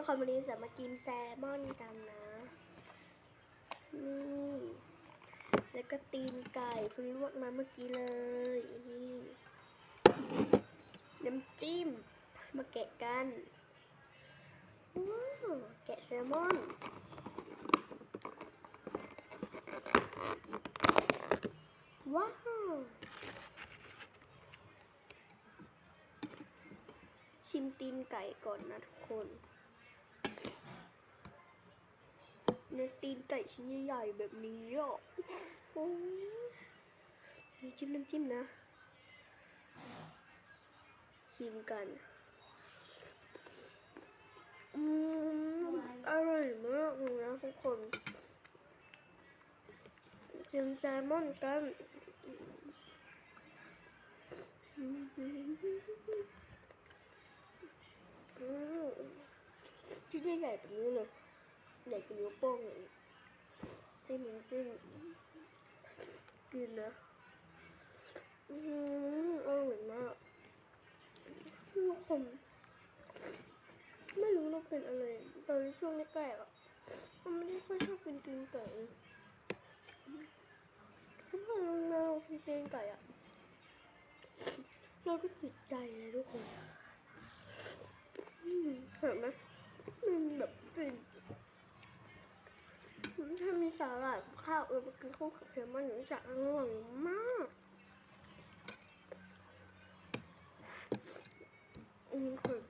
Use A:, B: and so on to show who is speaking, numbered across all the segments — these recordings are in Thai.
A: ทุกคนวันนี้จะมากินแซลมอนกันนะ นี่ แล้วก็ตีนไก่เพิ่งลวกมาเมื่อกี้เลยนี่น้ำจิ้ม มาแกะกันว้าวแกะแซลมอนว้าวชิมตีนไก่ก่อนนะทุกคน เนื้อตีนไก่ชิ้นใหญ่ๆแบบนี้อะโอ้ยนี่จิ้มน้ำจิ้มนะชิมกัน อืมอร่อยมากเลยนะทุกคนกินแซลมอนกันอืมชิ้นใหญ่ๆแบบนี้เลย ใหญ่กว่านิ้วโป้งเลย จิ้มจิ้มกินนะอืมอร่อยมากทุกคนไม่รู้เราเป็นอะไร ตอนช่วงแรกๆอะมันไม่ได้ค่อยชอบกินตีนไก่ทุกคนเรากินตีนไก่อะเราก็ติดใจเลยทุกคนเห็นไหมมันแบบกลิ่น ถ้ามีสาหร่ายกับข้าวเออมากินคู่กับแซลมอนหนูจะอร่อยมากอืมคือ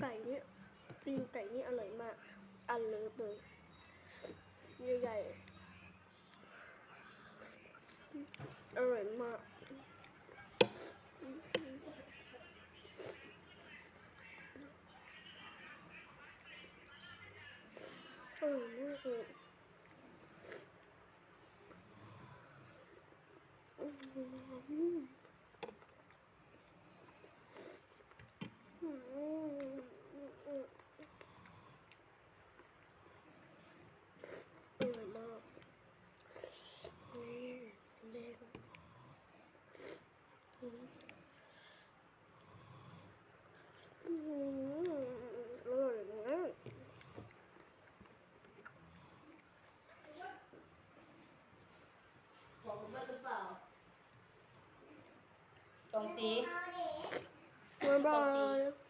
A: ไก่นี่ยตีนไก่นี่อร่อยมาก อันเลิฟเลยใหญ่ๆอร่อยมาก
B: Tolulu. Mm-hmm. ตรงสี
A: บ๊ายบาย